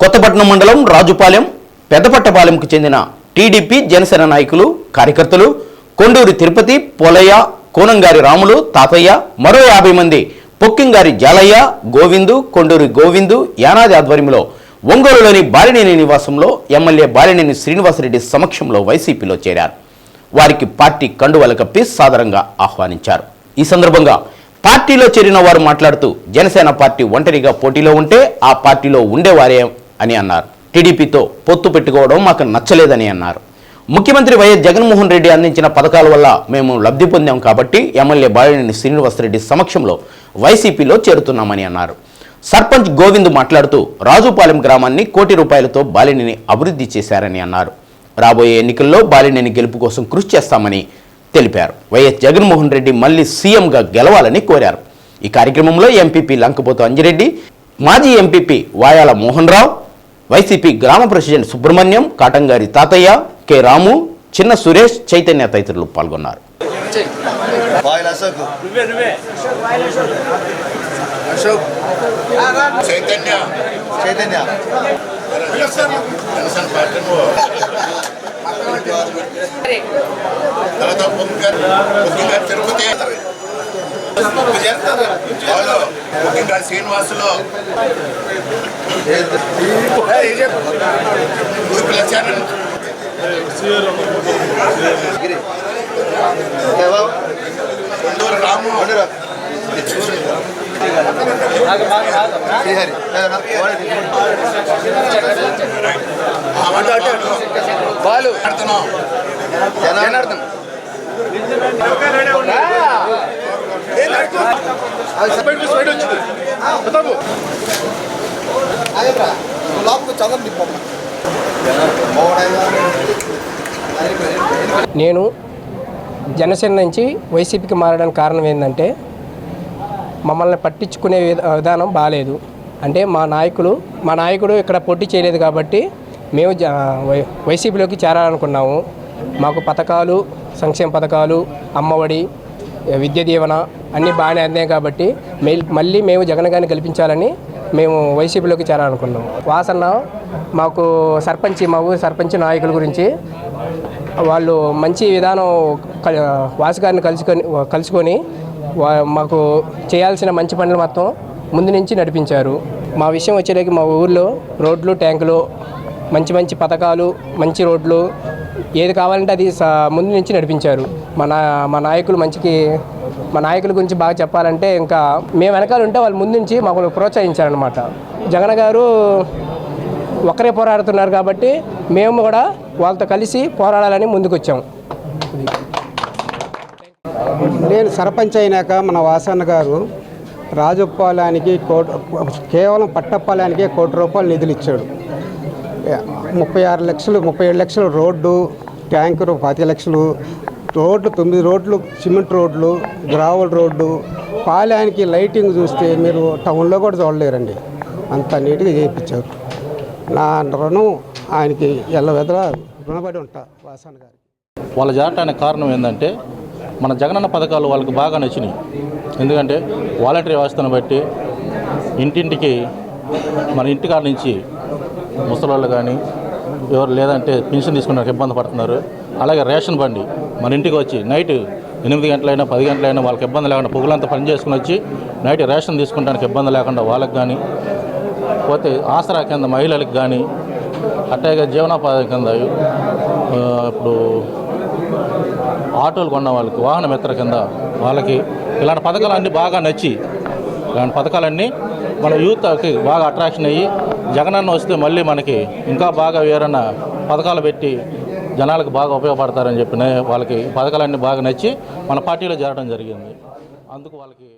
కొత్తపట్నం మండలం రాజుపాలెం పెద్దపట్టపాలెంకు చెందిన టీడీపీ జనసేన నాయకులు కార్యకర్తలు కొండూరి తిరుపతి పోలయ్య కోనంగారి రాములు తాతయ్య మరో యాభై మంది పొక్కింగారి జాలయ్య గోవిందు కొండూరి గోవిందు యానాది ఆధ్వర్యంలో ఒంగోలులోని బాలినేని నివాసంలో ఎమ్మెల్యే బాలినేని శ్రీనివాసరెడ్డి సమక్షంలో వైసీపీలో చేరారు. వారికి పార్టీ కండువల కప్పి సాదరంగా ఆహ్వానించారు. ఈ సందర్భంగా పార్టీలో చేరిన వారు మాట్లాడుతూ జనసేన పార్టీ ఒంటరిగా పోటీలో ఉంటే ఆ పార్టీలో ఉండేవారే అని అన్నారు. టీడీపీతో పొత్తు పెట్టుకోవడం మాకు నచ్చలేదని అన్నారు. ముఖ్యమంత్రి వైఎస్ జగన్మోహన్ రెడ్డి అందించిన పథకాల వల్ల మేము లబ్ధి పొందాం కాబట్టి ఎమ్మెల్యే బాలినేని శ్రీనివాసరెడ్డి సమక్షంలో వైసీపీలో చేరుతున్నామని అన్నారు. సర్పంచ్ గోవింద్ మాట్లాడుతూ రాజుపాలెం గ్రామాన్ని కోటి రూపాయలతో బాలినేని అభివృద్ధి చేశారని అన్నారు. రాబోయే ఎన్నికల్లో బాలినేని గెలుపు కోసం కృషి చేస్తామని తెలిపారు. వైఎస్ జగన్మోహన్ రెడ్డి మళ్ళీ సీఎంగా గెలవాలని కోరారు. ఈ కార్యక్రమంలో ఎంపీపీ లంకపోతు అంజిరెడ్డి మాజీ ఎంపీపీ వాయాల మోహన్ రావు వైసీపీ గ్రామ ప్రెసిడెంట్ సుబ్రహ్మణ్యం కాటంగారి తాతయ్య కె రాము చిన్న సురేష్ చైతన్య తదితరులు పాల్గొన్నారు. చైతన్య. చైతన్య. తర్వాత తిరుపతి పొంగిగారు శ్రీనివాసులు రాము శ్రీహరి. బాలు జనార్దన్ నేను జనసేన నుంచి వైసీపీకి మారడానికి కారణం ఏంటంటే మమ్మల్ని పట్టించుకునే విధానం బాగాలేదు అంటే మా నాయకులు మా నాయకుడు ఇక్కడ పోటీ చేయలేదు కాబట్టి మేము జ- వై- వైసీపీలోకి చేరాలనుకున్నాము. మాకు పథకాలు సంక్షేమ పథకాలు అమ్మఒడి విద్య దీవెన అన్నీ బాగానే అందాయి కాబట్టి మళ్ళీ మేము జగన్ గారిని గెలిపించాలని మేము వైసీపీలోకి చేరాలనుకున్నాం. వాసన్న మాకు సర్పంచ్ మా ఊరి సర్పంచ్ నాయకుల గురించి వాళ్ళు మంచి విధానం క- వాసు గారిని కలుసుకొని కలుసుకొని వా- మాకు చేయాల్సిన మంచి పనులు మొత్తం ముందు నుంచి నడిపించారు. మా విషయం వచ్చేసరికి మా ఊర్లో రోడ్లు ట్యాంకులు మంచి మంచి పథకాలు మంచి రోడ్లు ఏది కావాలంటే అది ముందు నుంచి నడిపించారు. మన మా నాయకులు మంచికి మా నాయకుల గురించి బాగా చెప్పాలంటే ఇంకా మేము వెనకాల ఉంటే వాళ్ళు ముందు నుంచి మాకు ప్రోత్సహించారనమాట జగన్ గారు ఒకరే పోరాడుతున్నారు కాబట్టి మేము కూడా వాళ్ళతో కలిసి పోరాడాలని ముందుకొచ్చాం. నేను సర్పంచ్ అయినాక మన వాసన్న గారు రాజుపాలానికి కోటి కేవలం పట్టపాలానికే కోటి రూపాయలు నిధులు ఇచ్చాడు. ముప్పై ఆరు లక్షలు ముప్పై ఏడు లక్షలు రోడ్డు ట్యాంకరు పాతిక లక్షలు. రోడ్లు తొమ్మిది రోడ్లు సిమెంట్ రోడ్లు గ్రావల్ రోడ్డు. పాలయానికి లైటింగ్ చూస్తే మీరు టౌన్లో కూడా చూడలేరండి. అంత నీట్గా చేయించారు. నా రుణం ఆయనకి ఎల్లవెదల రుణపడి ఉంటా వాసన్న గారికి. వాళ్ళు చేరటానికి కారణం ఏంటంటే మన జగనన్న పథకాలు వాళ్ళకి బాగా నచ్చినాయి. ఎందుకంటే వాలంటరీ వ్యవస్థను బట్టి ఇంటింటికి మన ఇంటికాడ నుంచి ముసలోళ్ళు కానీ ఎవరు లేదంటే పెన్షన్ తీసుకున్నాక ఇబ్బంది పడుతున్నారు. అలాగే రేషన్ బండి మన ఇంటికి వచ్చి నైట్ ఎనిమిది గంటలైనా పది గంటలైనా వాళ్ళకి ఇబ్బంది లేకుండా పొగులంతా పని చేసుకుని వచ్చి నైట్ రేషన్ తీసుకుంటానికి ఇబ్బంది లేకుండా వాళ్ళకి కానీ పోతే ఆసరా కింద మహిళలకు కానీ అట్లాగే జీవనోపాధి కింద ఇప్పుడు ఆటోలు కొన్న వాళ్ళకి వాహన మిత్ర కింద వాళ్ళకి ఇలాంటి పథకాలన్నీ బాగా నచ్చి ఇలాంటి పథకాలన్నీ మన యూత్కి బాగా అట్రాక్షన్ అయ్యి జగనన్న వస్తే మళ్ళీ మనకి ఇంకా బాగా వేరన్న పథకాలు పెట్టి జనాలకు బాగా ఉపయోగపడతారని చెప్పిన వాళ్ళకి పథకాలన్నీ బాగా నచ్చి మన పార్టీలో చేరడం జరిగింది. అందుకు వాళ్ళకి